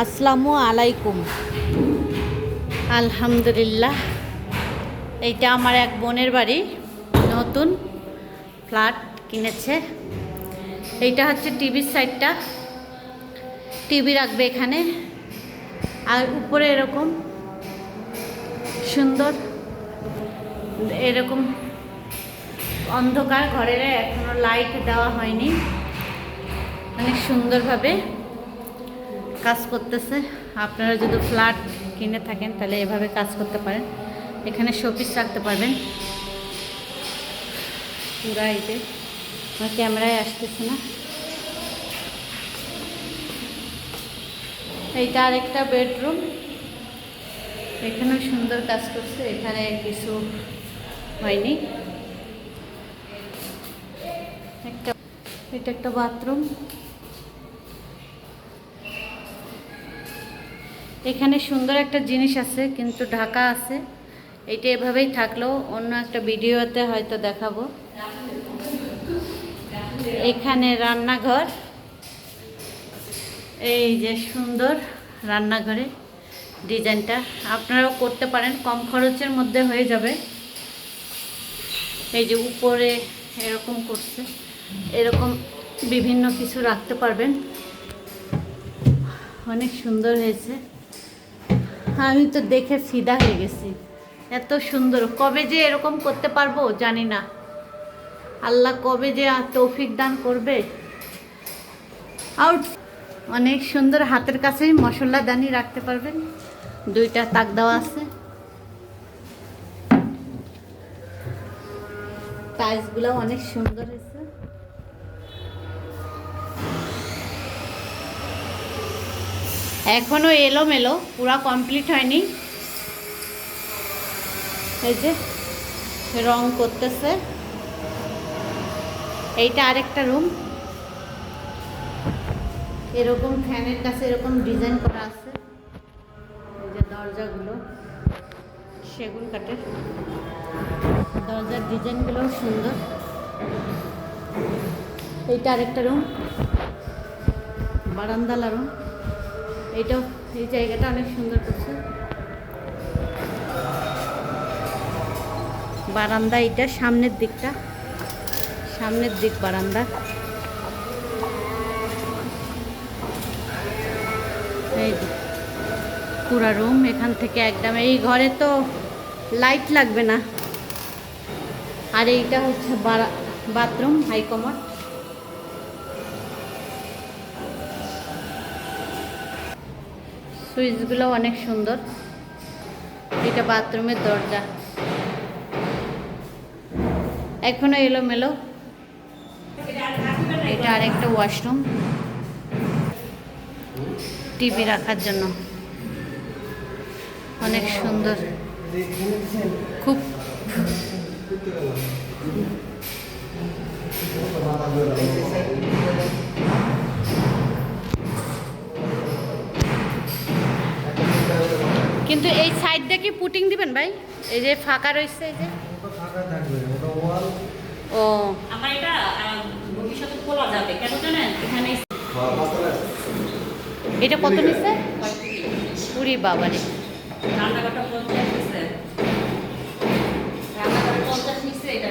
আসসালামু আলাইকুম। আলহামদুলিল্লাহ। এইটা আমার এক বোনের বাড়ি, নতুন ফ্ল্যাট কিনেছে। এইটা হচ্ছে টিভির সাইডটা। টিভি রাখবে এখানে। আর উপরে এরকম সুন্দর, এরকম অন্ধকার ঘরের এখনও লাইট দেওয়া হয়নি। অনেক সুন্দরভাবে। কাজ করতেছে। আপনারা যদি ফ্ল্যাট কিনে থাকেন, তাহলে এভাবে কাজ করতে পারেন। এখানে শোপিস রাখতে পারবেন। পুরা এই যে, আমার ক্যামেরায় আসতেছে না। এইটা আরেকটা বেডরুম। এখানেও সুন্দর কাজ করছে। এখানে কিছু হয়নি। একটা, এটা একটা বাথরুম। এখানে সুন্দর একটা জিনিস আছে, কিন্তু ঢাকা আছে। এটা এভাবেই থাকলেও অন্য একটা ভিডিওতে হয়তো দেখাবো। এখানে রান্নাঘর। এই যে সুন্দর রান্নাঘরে ডিজাইনটা। আপনারাও করতে পারেন, কম খরচের মধ্যে হয়ে যাবে। এই যে উপরে এরকম করছে। এরকম বিভিন্ন কিছু রাখতে পারবেন। অনেক সুন্দর হয়েছে। আমি তো দেখে ফিদা হয়ে গেছি। এত সুন্দর। কবে যে এরকম করতে পারব জানি না। আল্লাহ কবে যে তৌফিক দান করবে। আউট। অনেক সুন্দর হাতের কাছেই মশলা দানি রাখতে পারবেন। দুইটা তাক দেওয়া আছে। টাইলসগুলো অনেক সুন্দর হয়েছে। এখনও এলোমেলো, পুরা কমপ্লিট হয়নি। এই যে, রং করতেছে। এইটা আরেকটা রুম এরকম ফ্যানের কাছে এরকম ডিজাইন করা আছে। এই যে দরজাগুলো, সেগুন কাঠের। দরজার ডিজাইনগুলোও সুন্দর। এইটা আরেকটা রুম বারান্দালা রুম এইটাও এই জায়গাটা অনেক সুন্দর করছে। বারান্দা এটা সামনের দিকটা। সামনের দিক বারান্দা। এই পুরা রুম, এখান থেকে একদম, এই ঘরে তো লাইট লাগবে না। আর এইটা হচ্ছে বাথরুম হাইকমার সুইচগুলো অনেক সুন্দর। এটা বাথরুমের দরজা। এখনও এলোমেলো। এটা আরেকটা ওয়াশরুম। টিভি রাখার জন্য। অনেক সুন্দর। খুব কিন্তু এই সাইড দিয়ে কি পুটিং দিবেন ভাই? এই যে ফাঁকা রয়েছে এই যে। ও। আমার এটা ভবিষ্যতে খোলা যাবে। কেন জানেন? এখানে এটা কত নিছে পুরি বাবারে। রান্নাঘরটা পঞ্চাশ পঞ্চাশ এটা